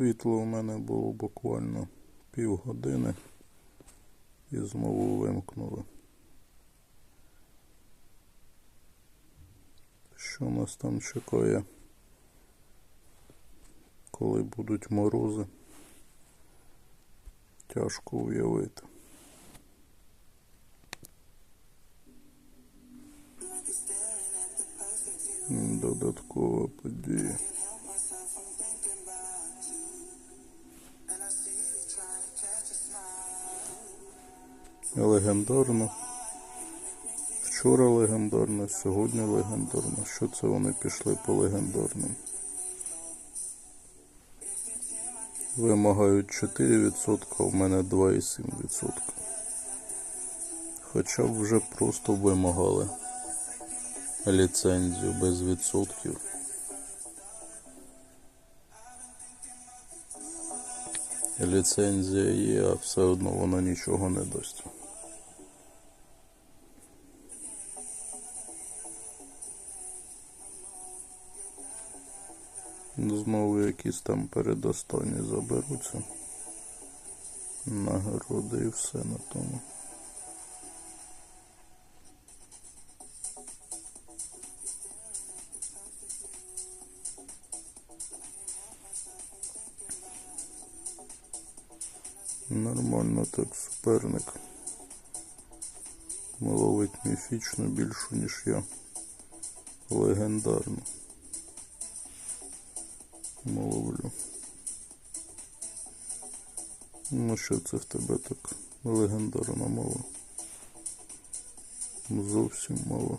Світло у мене було буквально півгодини і знову вимкнули. Що нас там чекає, коли будуть морози? Тяжко уявити. Додаткова подія. Легендарно. Вчора легендарно, сьогодні легендарно. Що це вони пішли по легендарним? Вимагають 4%, а в мене 2,7%. Хоча б вже просто вимагали ліцензію без відсотків. Ліцензія є, а все одно вона нічого не дасть. Знову якісь там передостанні заберуться. Нагороди і все на тому. Нормально так суперник. Ловить міфічно більшу, ніж я. Легендарно. Ловлю. Ну що це в тебе так легендарно мало? Зовсім мало.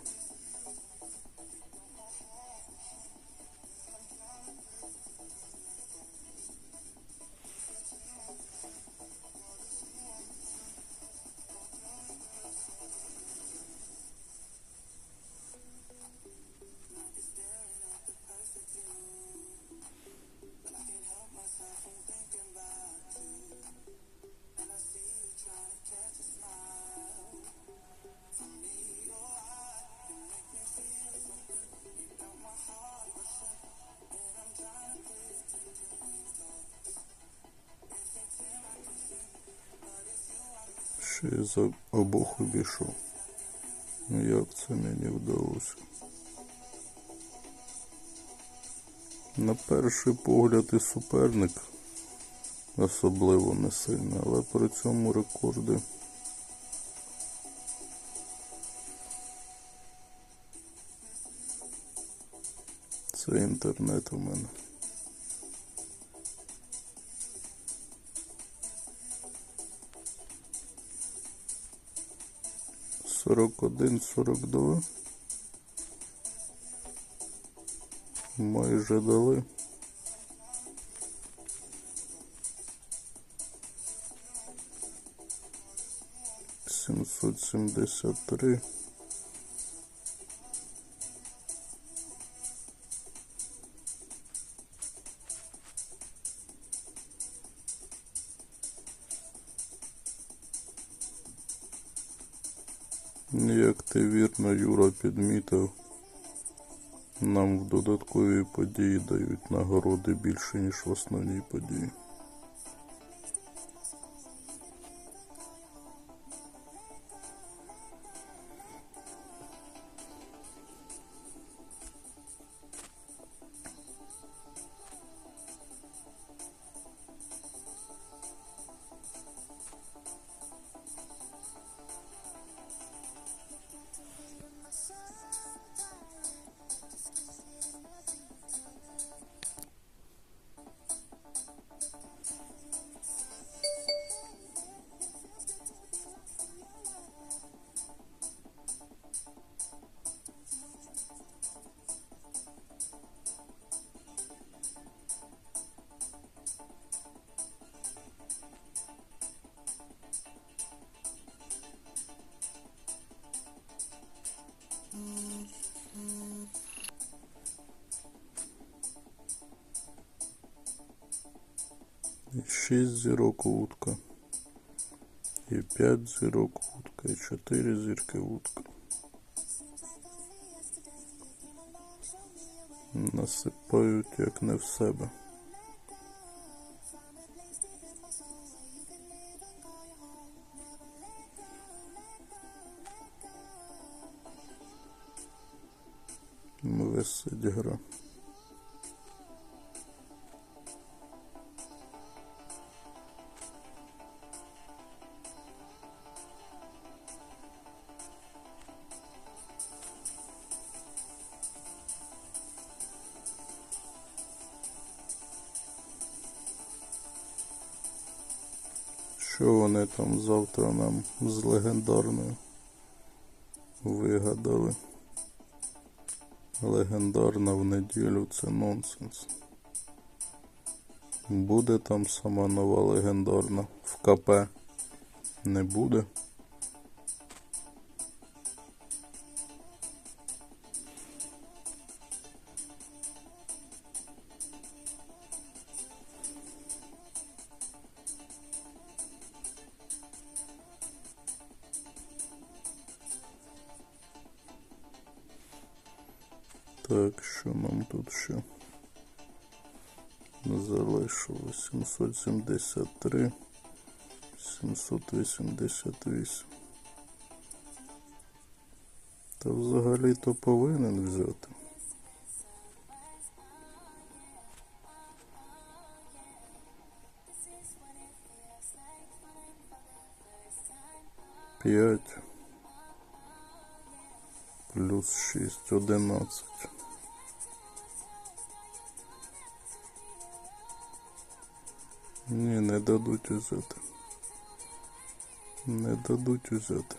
Ще й за обох обійшов. Ну як це мені вдалося? На перший погляд і суперник особливо не сильний, але при цьому рекорди. Це інтернет у мене. Сорок один, сорок два. Майже дали. Сімсот сімдесят три. Як ти вірно, Юра підмітив, нам в додатковій події дають нагороди більше, ніж в основній події. 6 зірок утка. І 5 зірок утка І 4 зірки утка. Насипають як не в себе. Висить гра. Вони там завтра нам з легендарною вигадали? Легендарна в неділю це нонсенс. Буде там сама нова легендарна в КП? Не буде. Так, що нам тут ще? Залишилось 773, 788. Та взагалі-то повинен взяти. П'ять плюс шість, одинадцять. Ні, не дадуть узяти. Не дадуть узяти.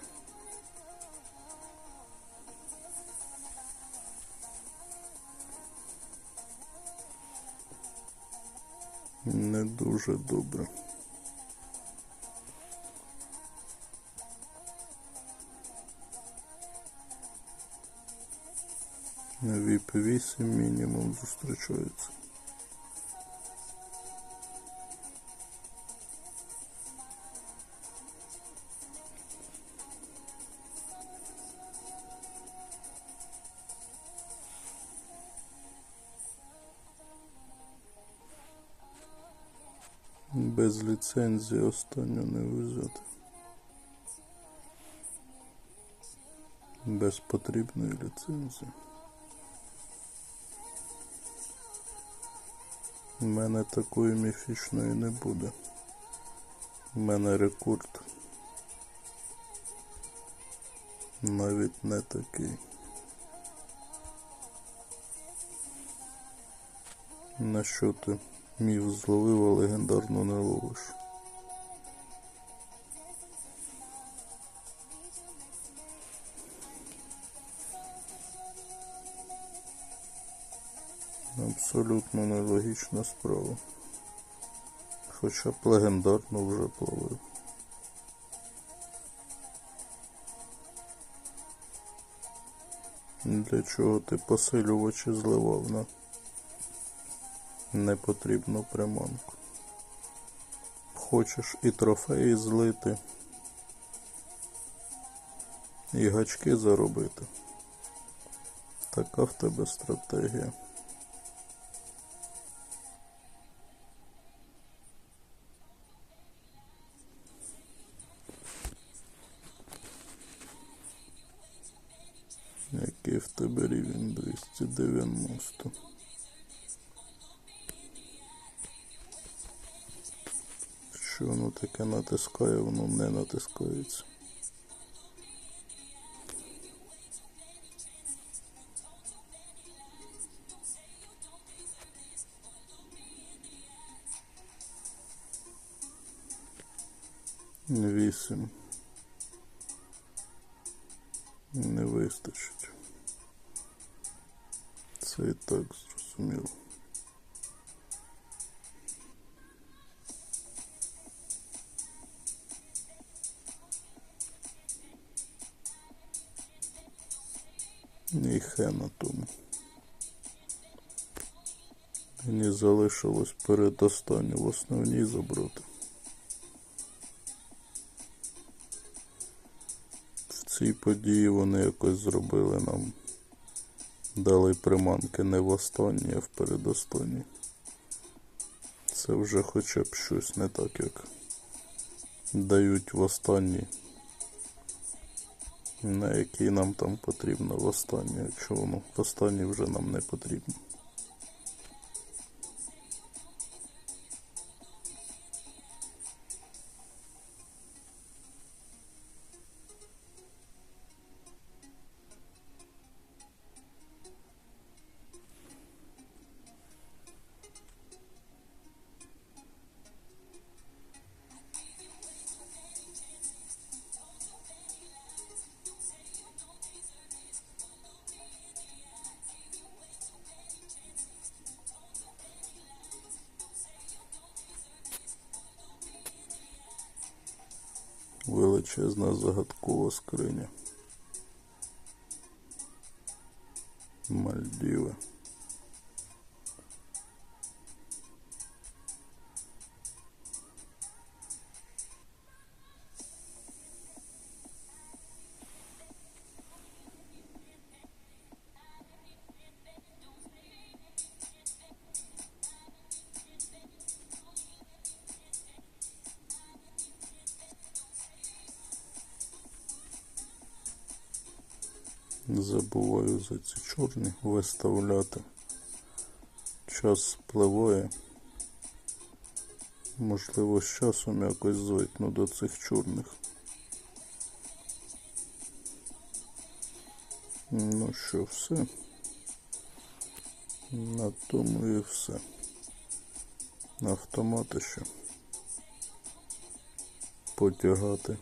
Не дуже добре. VIP 8 мінімум зустрічається. Без ліцензії останню не взяти. Без потрібної ліцензії. У мене такої міфічної не буде. У мене рекорд. Навіть не такий. На що ти міф зловив, а легендарно не ловиш? Абсолютно нелогічна справа. Хоча б легендарно вже плавив. Для чого ти посилювачі зливав на непотрібну приманку? Хочеш і трофеї злити, і гачки заробити. Така в тебе стратегія. Що воно таке натискає, воно не натискається. Вісім. Не вистачить. Це і так зрозуміло. І хе на тому. Мені залишилось передостанню в основній забрати. В цій події вони якось зробили нам. Дали приманки не в останній, а в передостанній. Це вже хоча б щось не так, як дають в останній на який нам там потрібно в останній, якщо воно в останній вже нам не потрібно. Величезна загадкова скриня. Мальдіви. Забуваю за ці чорні виставляти. Час спливає. Можливо, з часом якось звикну до цих чорних. Ну що, все. На тому і все. Автомати ще. Потягати.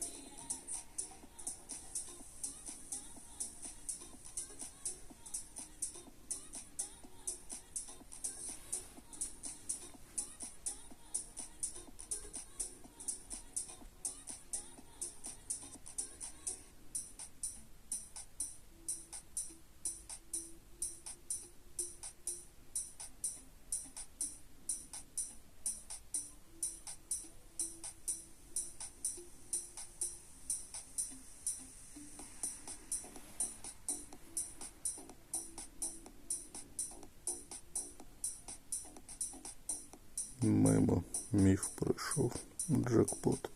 Мимо міф пройшов. Джекпот.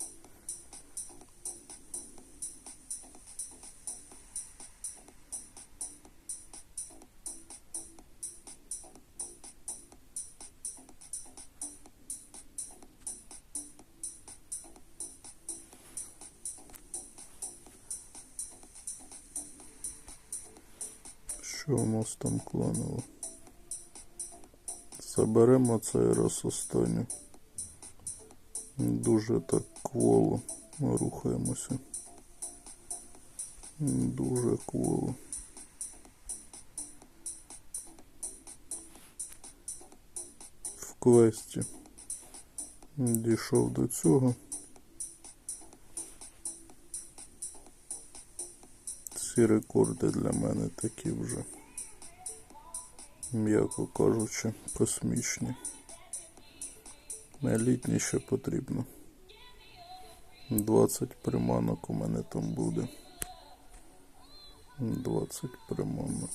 Що у нас там кланово? Заберемо цей раз останню. Дуже так кволо ми рухаємося. Дуже кволо. В квесті дійшов до цього. Ці рекорди для мене такі вже м'яко кажучи, космічні. Елітні ще потрібно. 20 приманок у мене там буде. 20 приманок.